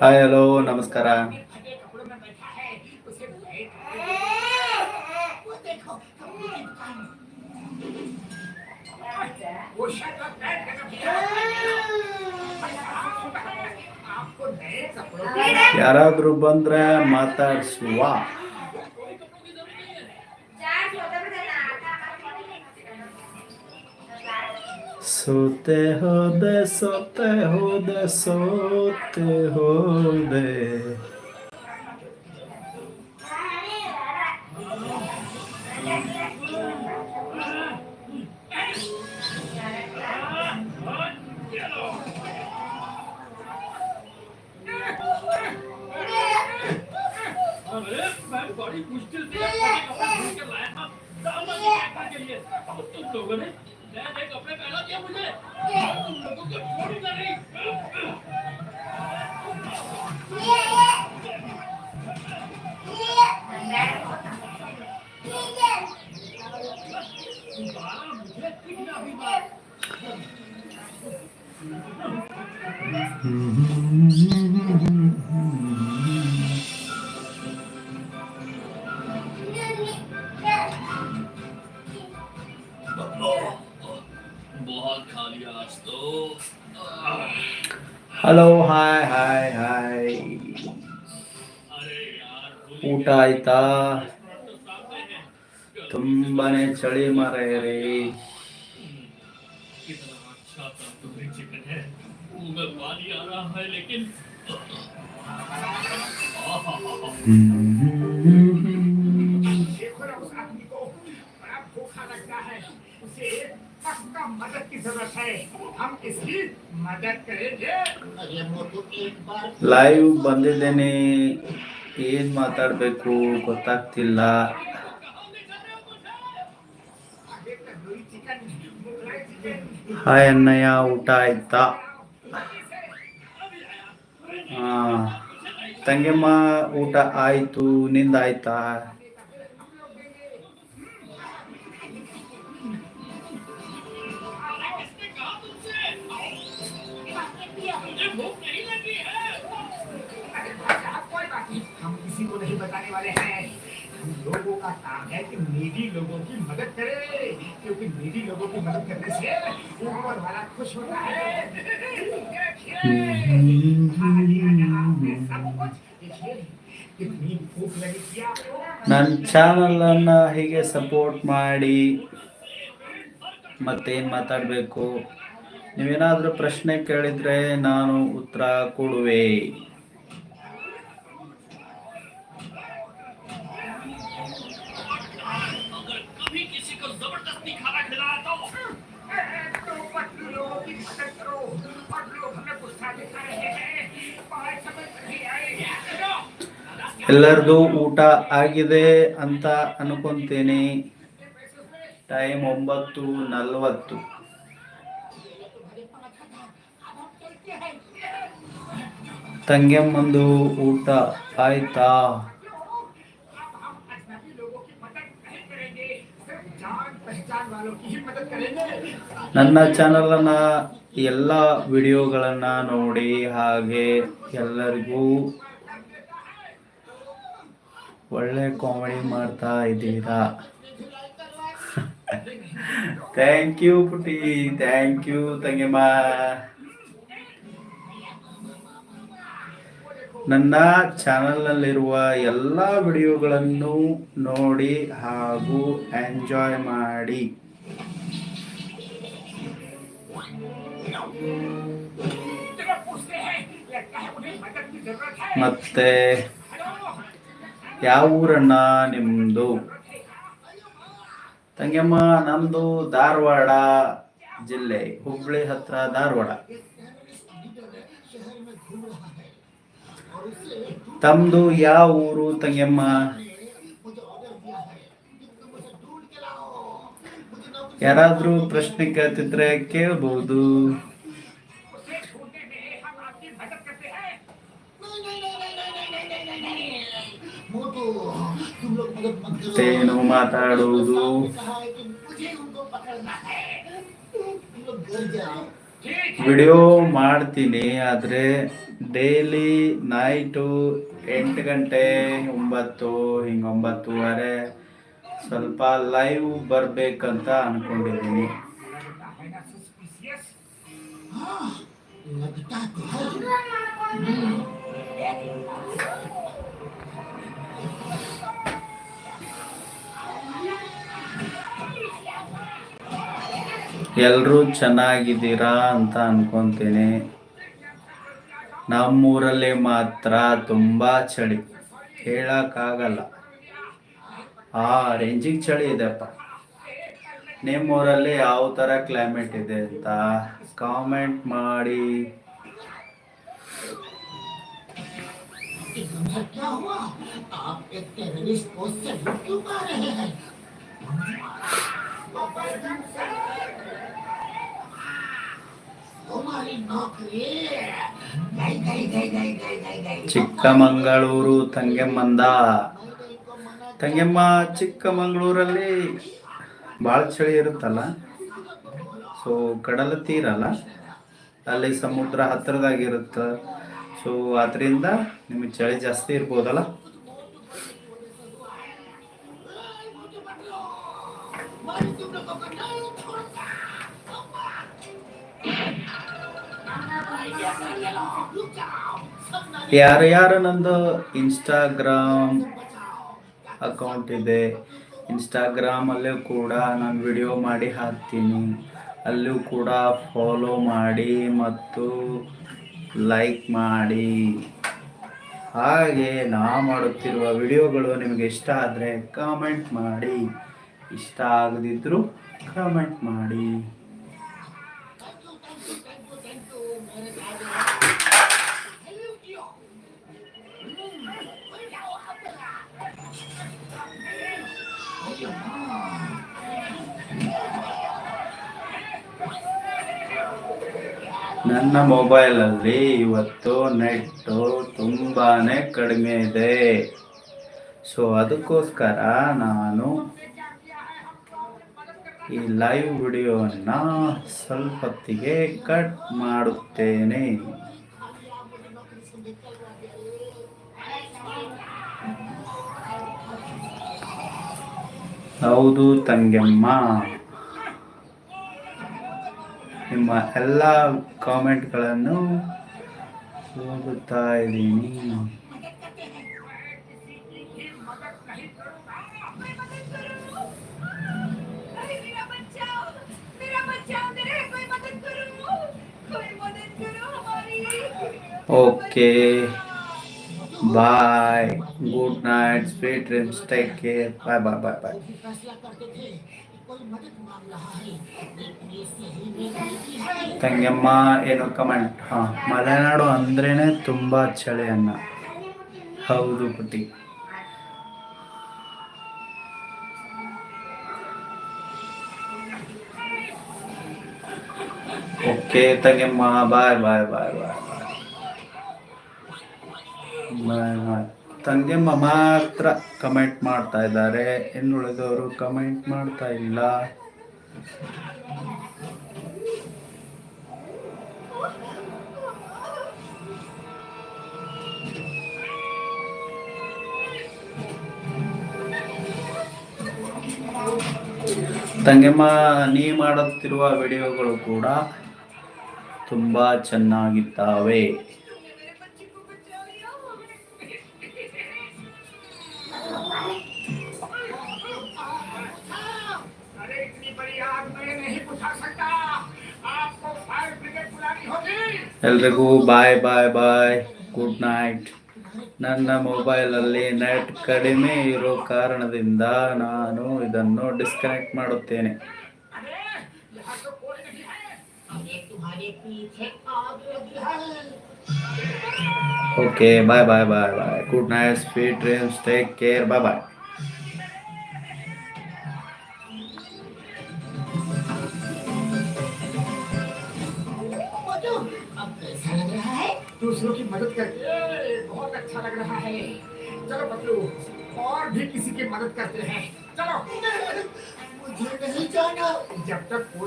Hi hello ನಮಸ್ಕಾರ. ಯಾರಾದ್ರೂ ಬಂದ್ರೆ ಮಾತಾಡ್ಸುವ. ಸೋತೆ ಹೋದೆ ಸೋತೆ ಹೋದೆ ಸೋತೆ ಹೋದೆ अरे Mm-hmm. Hello hi hi hi अरे यार ಊಟ ಆಯ್ತಾ तो सामने है ತುಂಬಾನೇ ಚಳಿ ಮಾರೇರಿ कितना अच्छा तंदूरी चिकन है मुंह में पानी आ रहा है लेकिन भूखा लगता है उसे पक्का मदद की जरूरत है हम इसकी मदद करेंगे अरे मोटू एक बार ಲೈವ್ ಬಂದಿದ್ದೇನೆ ಏನ್ ಮಾತಾಡ್ಬೇಕು ಗೊತ್ತಾಗ್ತಿಲ್ಲ आगे tandoori chicken Mughlai chicken hi ಅಣ್ಣಯ್ಯ ಊಟ ಆಯ್ತಾ ಹಾ ತಂಗಿಯಮ್ಮ ಊಟ ಆಯ್ತು ನಿಂದ हम किसी को नहीं बताने वाले हैं हम लोगों का काम है कि नीडी लोगों की मदद करें क्योंकि नीडी लोगों की मदद करने से ऊपर वाला खुश होता है देखिए, खाली अनाज में सब कुछ देखिए कितनी भूख लगी थी आपको ನನ್ನ ಚಾನಲನ್ನು ಹೀಗೆ ಸಪೋರ್ಟ್ ಮಾಡಿ ಮತ್ತೇನು ಮಾತಾಡಬೇಕು ನೀವೇನಾದರೂ ಪ್ರಶ್ನೆ ಕೇಳಿದರೆ ನಾನು ಉತ್ತರ ಕೊಡುವೆ. ಎಲ್ಲರದು ಊಟ ಆಗಿದೆ ಅಂತ ಅನ್ಕೊಂತೀನಿ. ಟೈಮ್ ಒಂಬತ್ತು ನಲ್ವತ್ತು. ತಂಗಿಯಮ್ಮಂದು ಊಟ ಆಯ್ತಾ? ನನ್ನ ಚಾನಲನ್ನು ಎಲ್ಲ ವಿಡಿಯೋಗಳನ್ನು ನೋಡಿ ಹಾಗೆ ಎಲ್ಲರಿಗೂ ಒಳ್ಳೆ ಕಾಮಿಡಿ ಮಾಡ್ತಾ ಇದ್ದೀರಾ? ಥ್ಯಾಂಕ್ ಯು ಪುಟಿ ಥ್ಯಾಂಕ್ ಯು ತಂಗಿಮ್ಮ ನನ್ನ ಚಾನಲ್ನಲ್ಲಿರುವ ಎಲ್ಲ ವಿಡಿಯೋಗಳನ್ನು ನೋಡಿ ಹಾಗೂ ಎಂಜಾಯ್ ಮಾಡಿ. ಮತ್ತೆ ಯಾವ ಊರಣ್ಣ ನಿಮ್ಮದು ತಂಗಮ್ಮ ನಮ್ಮದು ಧಾರವಾಡ ಜಿಲ್ಲೆ ಹುಬ್ಬಳ್ಳಿ ಹತ್ರ ಧಾರವಾಡ. ತಮ್ಮದು ಯಾವ ಊರು ತಂಗಮ್ಮ? ಯಾರಾದರೂ ಪ್ರಶ್ನೆ ಕೇಳ್ತಿದ್ರೆ ಕೇಳಬಹುದು ಏನು ಮಾತಾಡುವುದು. ವಿಡಿಯೋ ಮಾಡ್ತೀನಿ ಆದರೆ ಡೈಲಿ ನೈಟು ಎಂಟು ಗಂಟೆ ಒಂಬತ್ತು ಹಿಂಗೆ ಒಂಬತ್ತುವರೆ ಸ್ವಲ್ಪ ಲೈವ್ ಬರಬೇಕಂತ ಅಂದ್ಕೊಂಡಿದ್ದೀನಿ ಎಲ್ಲರೂ ಚೆನ್ನಾಗಿದ್ದೀರಾ ಅಂತ ಅಂದ್ಕೊತೀನಿ ನಮ್ಮೂರಲ್ಲಿ ಮಾತ್ರ ತುಂಬ ಚಳಿ. ಹೇಳೋಕ್ಕಾಗಲ್ಲ. ಆ ರೇಂಜಿಗೆ ಚಳಿ ಇದೆಪ್ಪ. ನಿಮ್ಮೂರಲ್ಲಿ ಯಾವ ಥರ ಕ್ಲೈಮೇಟ್ ಇದೆ ಅಂತ ಕಾಮೆಂಟ್ ಮಾಡಿ. ಚಿಕ್ಕಮಗಳೂರು ತಂಗೆಮ್ಮಂದ. ತಂಗೆಮ್ಮ ಚಿಕ್ಕಮಗಳೂರಲ್ಲಿ ಭಾಳ ಚಳಿ ಇರುತ್ತಲ್ಲ? ಸೊ ಕಡಲ ತೀರಲ್ಲ ಅಲ್ಲಿ? ಸಮುದ್ರ ಹತ್ತಿರದಾಗಿರುತ್ತೆ ಸೊ ಅದರಿಂದ ನಿಮಗೆ ಚಳಿ ಜಾಸ್ತಿ ಇರ್ಬೋದಲ್ಲ? ಯಾರು ಯಾರು ನಂದು ಇನ್ಸ್ಟಾಗ್ರಾಮ್ ಅಕೌಂಟ್ ಇದೆ. ಇನ್ಸ್ಟಾಗ್ರಾಮಲ್ಲೂ ಕೂಡ ನಾನು ವಿಡಿಯೋ ಮಾಡಿ ಹಾಕ್ತೀನಿ. ಅಲ್ಲೂ ಕೂಡ ಫಾಲೋ ಮಾಡಿ ಮತ್ತು ಲೈಕ್ ಮಾಡಿ. ಹಾಗೆ ನಾ ಮಾಡುತ್ತಿರುವ ವಿಡಿಯೋಗಳು ನಿಮಗೆ ಇಷ್ಟ ಆದರೆ ಕಾಮೆಂಟ್ ಮಾಡಿ. ಇಷ್ಟ ಆಗದಿದ್ದರೂ ಕಾಮೆಂಟ್ ಮಾಡಿ. ನನ್ನ ಮೊಬೈಲಲ್ಲಿ ಇವತ್ತು ನೆಟ್ಟು ತುಂಬಾನೇ ಕಡಿಮೆ ಇದೆ. ಸೊ ಅದಕ್ಕೋಸ್ಕರ ನಾನು ಈ ಲೈವ್ ವಿಡಿಯೋವನ್ನು ಸ್ವಲ್ಪ ಹೊತ್ತಿಗೆ ಕಟ್ ಮಾಡುತ್ತೇನೆ. ಹೌದು ತಂಗೆಮ್ಮ. ನಿಮ್ಮ ಎಲ್ಲ ಕಾಮೆಂಟ್ಗಳನ್ನು ಓದುತ್ತಾ ಇದ್ದೀನಿ. Okay. Bye. Good night. Sweet dreams take care. Bye bye bye bye. ತಂಗಮ್ಮ ಏನೋ ಕಮೆಂಟ್ ಹಾ, ಮಲೆನಾಡು ಅಂದ್ರೇನೆ ತುಂಬಾ ಚಳಿ ಅನ್ನ. ಹೌದು ಪುಟಿ ಓಕೆ ತಂಗಮ್ಮ ಬಾಯ್ bye bye bye bye bye ಬಾಯ್ ತಂಗೆಮ್ಮ ಮಾತ್ರ ಕಮೆಂಟ್ ಮಾಡ್ತಾ ಇದ್ದಾರೆ. ಇನ್ನುಳಿದವರು ಕಮೆಂಟ್ ಮಾಡ್ತಾ ಇಲ್ಲ. ತಂಗೆಮ್ಮ ನೀ ಮಾಡುತ್ತಿರುವ ವಿಡಿಯೋಗಳು ಕೂಡ ತುಂಬ ಚೆನ್ನಾಗಿದ್ದಾವೆ. ಎಲ್ರಿಗೂ ಬಾಯ್ ಬಾಯ್ ಬಾಯ್. ಗುಡ್ ನೈಟ್ ನನ್ನ ಮೊಬೈಲಲ್ಲಿ ನೆಟ್ ಕಡಿಮೆ ಇರೋ ಕಾರಣದಿಂದ ನಾನು ಇದನ್ನು ಡಿಸ್ಕನೆಕ್ಟ್ ಮಾಡುತ್ತೇನೆ. Okay bye bye bye bye good night sweet dreams take care bye bye दूसरों की मदद करके। बहुत अच्छा लग रहा है। चलो बदलू और भी किसी की मदद करते हैं। चलो। मुझे नहीं जाना। जब तक कोई